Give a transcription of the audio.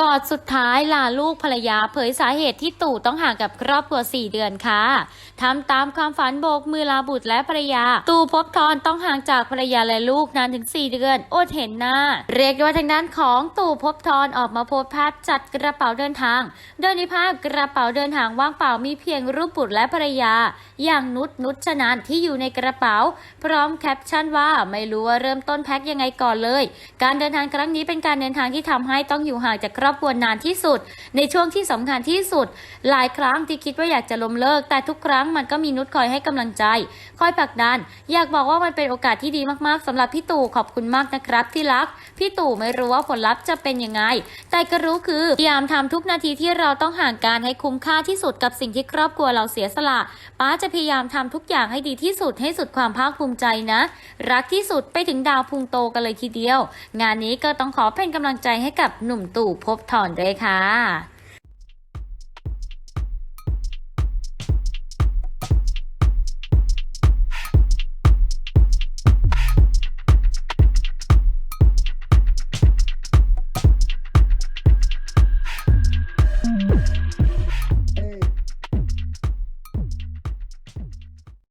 กอดสุดท้ายลาลูกภรรยาเผยสาเหตุที่ตู่ต้องห่างกับครอบครัว 4 เดือนค่ะทำตามความฝันโบกมือลาบุตรและภรรยา ตู่ภพบทรต้องห่างจากภรรยาและลูกนานถึง 4 เดือนอดเห็นหน้า เรียกว่าทางด้านของตู่ภพบทรออกมาโพสภาพจัดกระเป๋าเดินทาง โดยในภาพกระเป๋าเดินทางว่างเปล่ามีเพียงรูปบุตรและภรรยา อย่างนุชนุชนันที่อยู่ในกระเป๋า พร้อมแคปชั่นว่าไม่รู้ว่าเริ่มต้นแพ็คยังไงก่อนเลย การเดินทางครั้งนี้เป็นการเดินทางที่ทำให้ต้องอยู่ห่างจากครอบครัวนานที่สุด ในช่วงที่สำคัญที่สุด หลายครั้งที่คิดว่าอยากจะล้มเลิก แต่ทุกครั้งมันก็มีนุชคอยให้กำลังใจ คอยผลักดันอยากบอกว่ามันเป็นโอกาสที่ดีมากๆสำหรับพี่ตู่ขอบคุณมากนะครับที่รัก พี่ตู่ไม่รู้ว่าผลลัพธ์จะเป็นยังไง แต่ก็รู้คือพยายามทำทุกนาทีที่เราต้องห่างกันให้คุ้มค่าที่สุดกับสิ่งที่ครอบครัวเราเสียสละ ป้าจะพยายามทำทุกอย่างให้ดีที่สุดให้สุดความภาคภูมิใจนะ รักที่สุดไปถึงดาวพุงโตกันเลยทีเดียว งานนี้ก็ต้องขอเป็นกำลังใจให้กับหนุ่มตู่ภพบทรด้วยค่ะ